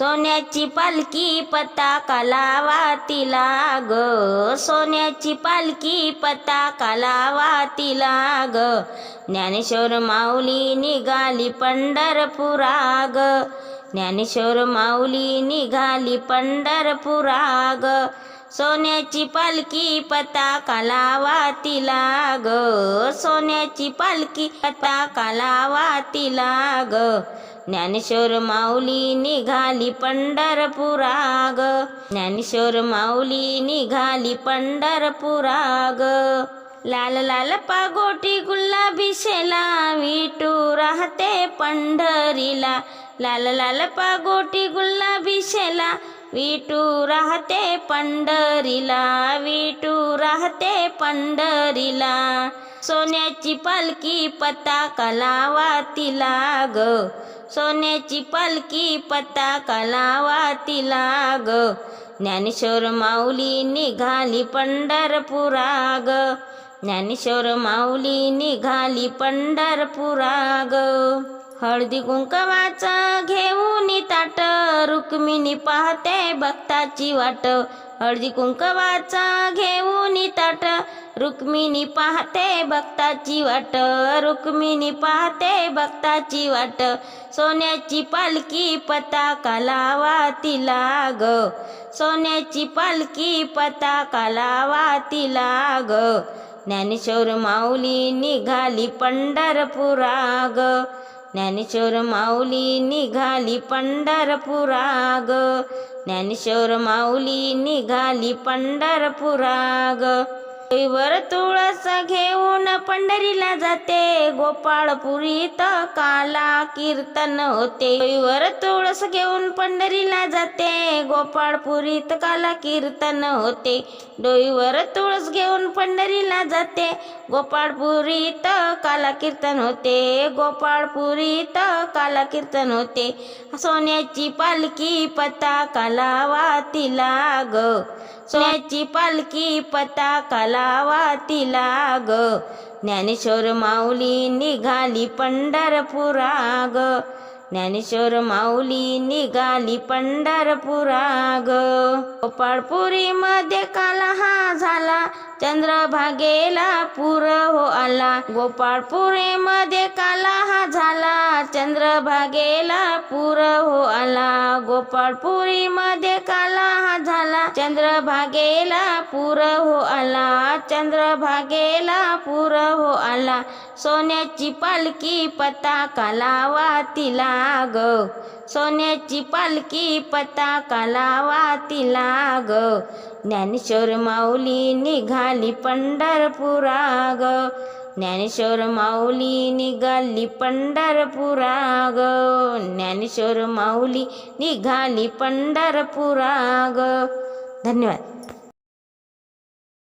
सोन्याची पालखी पताका लावा तिला ग. सोन्याची पालखी पताका लावा तिला ग. ज्ञानेश्वर माऊली निघाली पंढरपुरा ग. ज्ञानेश्वर माऊली निघाली पंढरपुरा ग. सोन्याची पालखी पताका लावा तिला ग. सोन्याची पालखी पताका लावा तिला ग. ज्ञानेश्वर माऊली निघाली पंढरपुरा ग. ज्ञानेश्वर माऊली निघाली पंढरपुरा ग. लाल लाल पागोटी गुलाबी शेला विटू राहते पंढरीला. लाल लाल पागोटी गुलाबी शेला विटू राहते पंढरीला विटू राहते पंढरीला. सोन्याची पालखी पताका लावा तिला ग. सोन्याची पालखी पताका लावा तिला ग. ज्ञानेश्वर माऊली निघाली पंढरपुरा ग. ज्ञानेश्वर माऊली निघाली पंढरपुरा ग. हळदी कुंकवाचं घेऊन ताट रुक्मिणी पाहते भक्ताची वाट. हळदी कुंकवाचं घेऊन ताट रुक्मिणी पाहते भक्ताची वाट. रुक्मिणी पाहते भक्ताची वाट. सोन्याची पालखी पताका लावा तिला ग. सोन्याची पालखी पताका लावा तिला ग. ज्ञानेश्वर माऊली निघाली पंढरपुरा ग. ज्ञानेश्वर माऊली निघाली पंढरपुराग. ज्ञानेश्वर माऊली निघाली पंढरपुराग. वर तुळस घेऊन पंढरीला जाते. गोपाळपुरीत काला कीर्तन होते. वर तुळस घेऊन पंढरीला जाते. गोपाळपुरीत काला कीर्तन होते. डोईवर तुळस घेऊन पंढरीला जाते. गोपाळपुरीत काला कीर्तन होते. गोपाळपुरीत काला कीर्तन होते. सोन्याची पालखी पता लावा तिला ग सोन्याची पालखी पताका लावा तिला ग. ज्ञानेश्वर माऊली निघाली पंढरपुरा ग ज्ञानेश्वर माऊली निघाली पंढरपुरा ग गोपाळपुरी मध्ये काला हा झाला चंद्रभागेला पुर हो आला. गोपाळपुरी मध्ये काला हा झाला चंद्रभागेला पुर हो आला. गोपाळपुरी मध्ये काला हा झाला चंद्रभागेला पुर हो आला. चंद्रभागेला पुर हो आला. सोन्याची पालखी पताका लावा तिला ग. सोन्याची पालखी पताका लावा तिला ग. ज्ञानेश्वर माऊली निघाली पंढरपुरा ग. ज्ञानेश्वर माऊली निघाली पंढरपुरा ग. ज्ञानेश्वर माऊली निघाली पंढरपुरा ग. धन्यवाद.